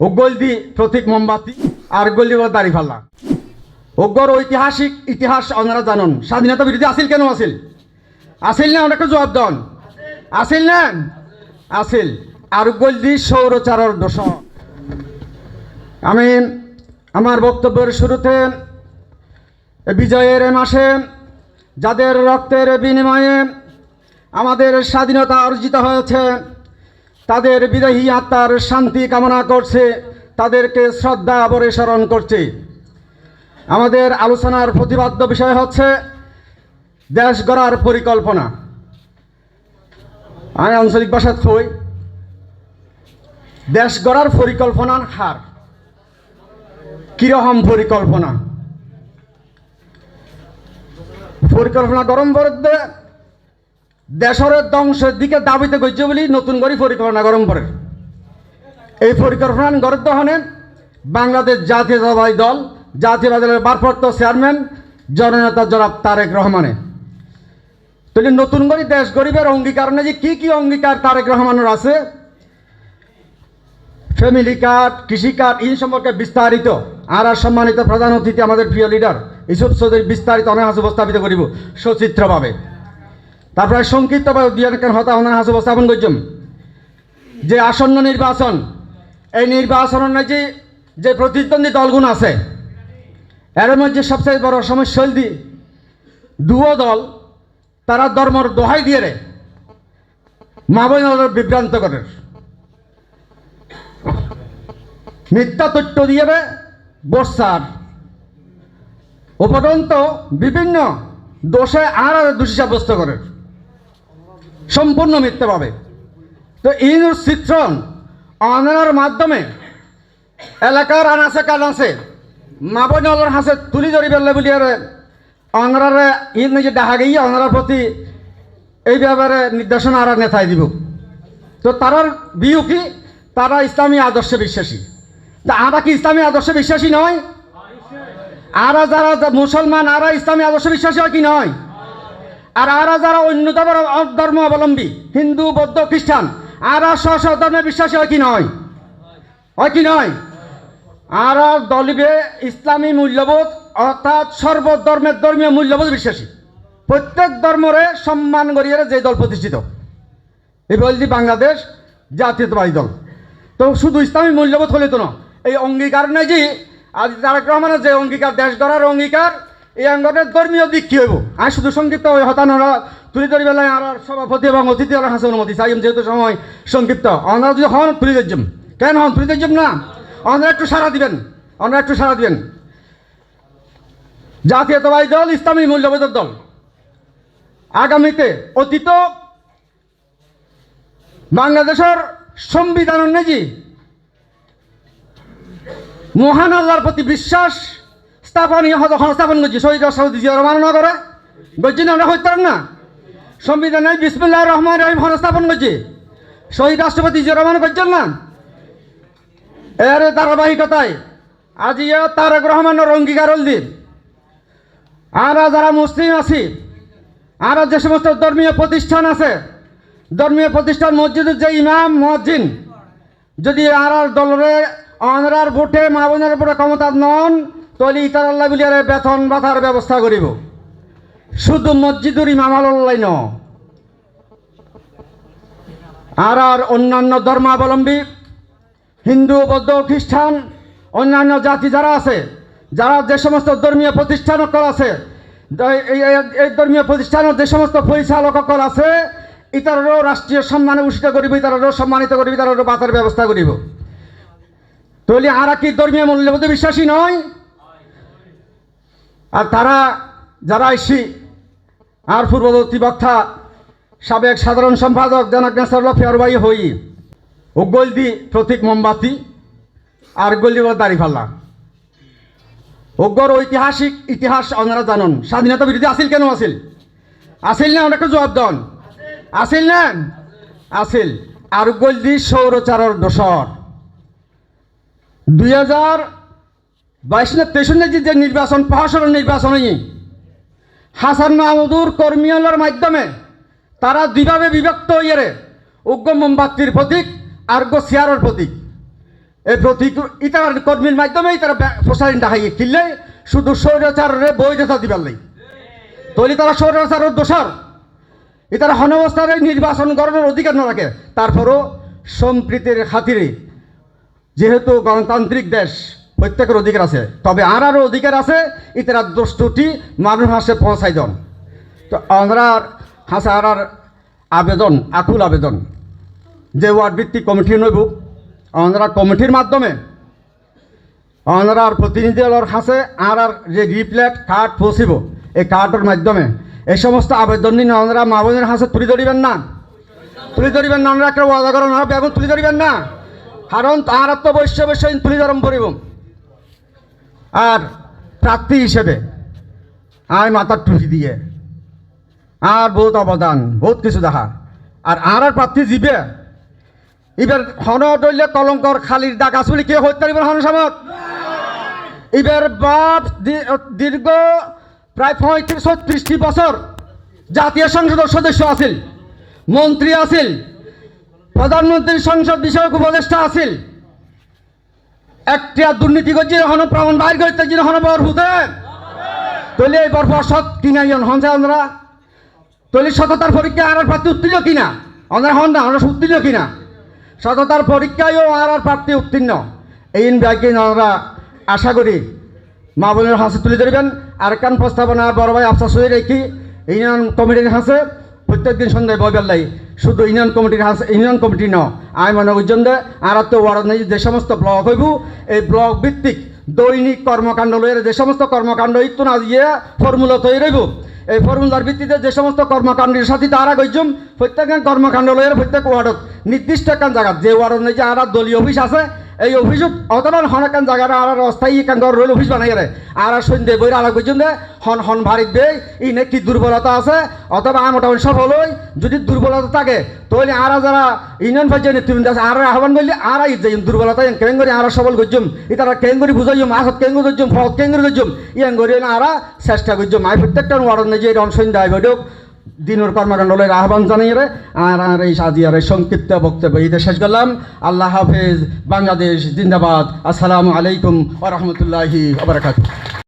উগ্গলদি প্রতীক মোমবাতি, আর গল্লি দাড়ি ফাল্লা উগ্গর ঐতিহাসিক ইতিহাস ওনারা জানুন। স্বাধীনতা বিরোধী আসিল কেন আসিল আসিল না? অনেকটা জবাব দন। আসিল না? আসিল আর গল্দি সৌরচারর দোষ। আমি আমার বক্তব্যের শুরুতে বিজয়ের মাসে যাদের রক্তের বিনিময়ে আমাদের স্বাধীনতা অর্জিত হয়েছে তাদের বিদেহী আত্মার শান্তি কামনা করছে, তাদেরকে শ্রদ্ধা ভরে স্মরণ করছে। আমাদের আলোচনার প্রতিবাদ্য বিষয় হচ্ছে, দেশ গড়ার পরিকল্পনা। আমি আঞ্চলিক ভাষাত কই, দেশ গড়ার পরিকল্পনার হার। কীরকম পরিকল্পনা? পরিকল্পনা গরম বরদে দেশের ধ্বংসের দিকে দাবিতে গজ্য বলি নতুন করে পরিকল্পনা গরম পড়ে এই পরিকল্পনা গরদ হনে বাংলাদেশ জাতীয়তাবাদী দল জাতীয়বাদী দলের ভারপ্রাপ্ত চেয়ারম্যান, জননেতা জনাব তারেক রহমানে তাহলে নতুন করে দেশ গরিবের অঙ্গীকার যে কি কি অঙ্গীকার তারেক রহমানের আছে? ফ্যামিলি কার্ড, কৃষি কার্ড, এই সম্পর্কে বিস্তারিত, আর আর সম্মানিত প্রধান অতিথি আমাদের প্রিয় লিডার ইসুফ চৌধুরী বিস্তারিত অনেক উপস্থাপিত করিব সচিত্রভাবে। তারপরে সংক্ষিপ্তভাবে উপস্থাপন করছম যে আসন্ন নির্বাচন, এই নির্বাচনের যে যে প্রতিদ্বন্দ্বী দলগুলো আছে, এর মধ্যে সবচেয়ে বড় সমস্যা হল দুও দল, তারা ধর্মর দোহাই দিয়ে রে মা বিভ্রান্ত করে। মিথ্যা তথ্য দিয়ে রে, বর্ষার। উপরন্ত বিভিন্ন দোষে আর দোষী সাব্যস্ত করে। সম্পূর্ণ মিথ্যে পাবে তো এই চিত্রণ অনার মাধ্যমে এলাকার আনাসে কানাসে মাবন অলর হাসে তুলি ধরি পেলে বলি আর অংরারে ই নিজে দেখা গিয়ে অংরার প্রতি এই ব্যাপারে নির্দেশনা আর নেতাই দিব। তো তারার বিউ কি? তারা ইসলামী আদর্শে বিশ্বাসী। তা আমরা কি ইসলামী আদর্শে বিশ্বাসী নয়? আরা যারা মুসলমান, আরা ইসলামী আদর্শ বিশ্বাসী হয় কি নয়? আর আরা যারা অন্য ধর্ম- অবলম্বী, হিন্দু, বৌদ্ধ, খ্রিস্টান, আরা স্ব ধর্মে বিশ্বাসী, হয় কি নয়? হয় কি নয়? আর দলিবে ইসলামী মূল্যবোধ, অর্থাৎ সর্বধর্মের ধর্মীয় মূল্যবোধ বিশ্বাসী। প্রত্যেক ধর্মরে সম্মান করিয়ে যে দল প্রতিষ্ঠিত এই বলছি বাংলাদেশ জাতীয়তাবাদী দল। তো শুধু ইসলামী মূল্যবোধ হলে তো না এই অঙ্গীকার নেই যে আজ তারেক রহমানের যে অঙ্গীকার, দেশ গড়ার অঙ্গীকার এই অঙ্গনের ধর্মীয় দিক কি হইব? আমি শুধু সংক্ষিপ্ত হতানোরা তুলি ধরি বেলায় আর সভাপতি এবং অতিথি আর হাসে অনুমতি চাই যেহেতু সময় সংক্ষিপ্ত। আমরা যদি হন, তুলি ধরজম কেন হন? তুলি ধরজম না? আমরা একটু সারা দিবেন। আমরা একটু সারা দিবেন। জাতীয়তাবাদী দল, ইসলামী মূল্যবোধের দল। আগামীতে অতীত বাংলাদেশের সংবিধান অনুযায়ী মহান আল্লাহর প্রতি বিশ্বাস স্থাপন যখন স্থাপন করছি। শহীদ সৌদি জিয়া রহমান না করে না আমরা না? সংবিধানে বিসমুল্লাহ রহমান রহিম হন স্থাপন করছি। শহীদ রাষ্ট্রপতি রহমান করছেন না? এর ধারাবাহিকতায় আজি তারেক রহমানের দিন। আমরা যারা মুসলিম আছি আর যে সমস্ত ধর্মীয় প্রতিষ্ঠান আছে, ধর্মীয় প্রতিষ্ঠান মসজিদের যে ইমাম মসজিদ যদি আর দলরে অনরার ভোটে মা উপরে ক্ষমতা নন তলি ইতার আল্লাহ বিলিয়ার বেতন ভাতার ব্যবস্থা করিব। শুধু মসজিদুর ইমাম আল্লাহ ন আর আর অন্যান্য ধর্মাবলম্বী, হিন্দু, বৌদ্ধ, খ্রিস্টান, অন্যান্য জাতি যারা আছে, যারা যে সমস্ত ধর্মীয় প্রতিষ্ঠান আছে, এই ধর্মীয় প্রতিষ্ঠানের যে সমস্ত পরিচালক সকল আছে, ইতারও রাষ্ট্রীয় সম্মানে ভূষিত করিব, ইতারও সম্মানিত করিব, ইতারও বাতার ব্যবস্থা করিব। তাহলে আর কি ধর্মীয় মূল্যবোধে বিশ্বাসী নয় তারা যারা এসি, আর পূর্ববর্তী বক্তা, সাবেক সাধারণ সম্পাদক জনক নেসারুল্লাহ ফেয়ারবাই হই, ও গলদি প্রতীক মোমবাতি, আর দাড়ি ফাল্লা। অজ্ঞর ঐতিহাসিক ইতিহাস ওনারা জানুন। স্বাধীনতা বিরোধী আসিল কেন আসিল আসিল না, অনেকটা জবাব দন। আসিল না? আসিল আর গলদি সৌরচারর দোসর। দুই হাজার বাইশ না তেইশ যে নির্বাচন প্রশাসনের নির্বাচন। হাসান মাহমুদুর কর্মীয়লের মাধ্যমে তারা দুইভাবে বিভক্ত হইয়ে উগ্র মোমবাতির প্রতীক আর গো চেয়ারের প্রতীক। এই প্রতীক ইতার কর্মীর মাধ্যমে তারা প্রসারণ দেখাইয়ে কিনলে শুধু স্বৈরাচারের বৈধতা দিবার লাই। তৈরি তারা স্বৈরাচারের দোষর। ইতারা হনবস্থারে নির্বাচন করানোর অধিকার না রাখে। তারপরও সম্প্রীতির খাতিরে যেহেতু গণতান্ত্রিক দেশ প্রত্যেকের অধিকার আছে। তবে আর আরও অধিকার আছে ইতারা দোষটি মানুষ হাসে পৌঁছাই দেন। তো আমরা হাসে আর আর আবেদন, আকুল আবেদন। যে ওয়ার্ড ভিত্তিক কমিটি নইব আমরা কমিটির মাধ্যমে। অনারার প্রতিনিধি দলের কাছে আর আর যে রিপ্লেট কার্ড পৌঁছিব, এই কার্ডের মাধ্যমে। এই সমস্ত আবেদন নিয়ে ওনারা মা বোনের হাতে তুলে ধরিবেন না। তুলে ধরিবেন না ওনারা একটা ওয়াদা করেন তুলে ধরিবেন না। কারণ তার তো বৈশ্য বৈশ্য তুলে ধরম করিব আর প্রার্থী হিসেবে আয় মাথার টুপি দিয়ে। আর বহুত অবদান, বহুত কিছু দেখা। আর আর আর প্রার্থী জিবে। এবার হন দৈলে কলঙ্কর খালির দাগ আছে বলে কে হত্যা দিবেন হন সামত? এবার বাপ দীর্ঘ প্রায় পঁয়ত্রিশ, ছত্রিশটি বছর জাতীয় সংসদের সদস্য আছিল, মন্ত্রী আছিল প্রধানমন্ত্রী সংসদ বিষয়ক উপদেষ্টা আছিল। একটা দুর্নীতি করছে হন প্রমাণ বাইর করতে যে হন বর হুতে তৈলে এবার বর্ষত কিনাইন হন যে আমরা তৈলে সততার পরীক্ষা আর আর প্রার্থী উত্তীর্ণ কিনা? আমরা হন না আমরা উত্তীর্ণ কিনা? সততার পরীক্ষায়ও আর আর প্রার্থী উত্তীর্ণ। এই ব্যাগে আমরা আশা করি মা বোনের হাসে তুলে ধরবেন। আর কান প্রস্তাবনা বড় ভাই আফসা সহি রেখি ইউনিয়ন কমিটির হাসে। প্রত্যেক দিন সন্ধ্যায় বইবেল লাই। শুধু ইউনিয়ন কমিটির ইউনিয়ন কমিটি ন। আমি মনে করছেন যে আর তো ওয়ার্ড যে সমস্ত ব্লক হইব, এই ব্লক ভিত্তিক দৈনিক কর্মকাণ্ড লইয়ের যে সমস্ত কর্মকাণ্ড ইত্তু না দিয়ে ফর্মুলা তৈরি রইব এই ফর্মুলার ভিত্তিতে যে সমস্ত কর্মকাণ্ডের সাথে তারা গইজুম প্রত্যেক কর্মকাণ্ড লইয়ের প্রত্যেক ওয়ার্ডত নির্দিষ্ট একখান জায়গা, যে ওয়ার্ডত যে আর দলীয় অফিস আছে এই অভিযোগ অতমান হন একখান জায়গার আর অস্থায়ী একখান ঘর রইল অফিস বানাই আর আর সন্ধ্যে বই আর গইজুম দে হন হন ভারিত বে ই নে কি দুর্বলতা আছে, অথবা আর মোটামুটি সফল হই যদি দুর্বলতা থাকে তাহলে আর যারা ইউনিয়ন পর্যায়ে নেতৃবৃন্দ আছে আর আহ্বান করলে আর আই যাই দুর্বলতা কেন করে আর সবল গজ্জুম ইতারা কেন করে বুঝাইম আসত কেন করে গজ্জুম ফত কেন করে গজ্জুম ইয়ান করে আর চেষ্টা করজুম আই প্রত্যেকটা ওয়ার্ড যে রন সন্ধ্যা আইব দিনের কর্মকাণ্ডলের আহ্বান জানিয়ে রে আর আর এই সাজিয়ার এই সংক্ষিপ্ত বক্তব্য ঈদে শেষ করলাম। আল্লাহ হাফেজ, বাংলাদেশ জিন্দাবাদ। আসসালামু আলাইকুম ওরহমতুল্লাহি আবরাকাত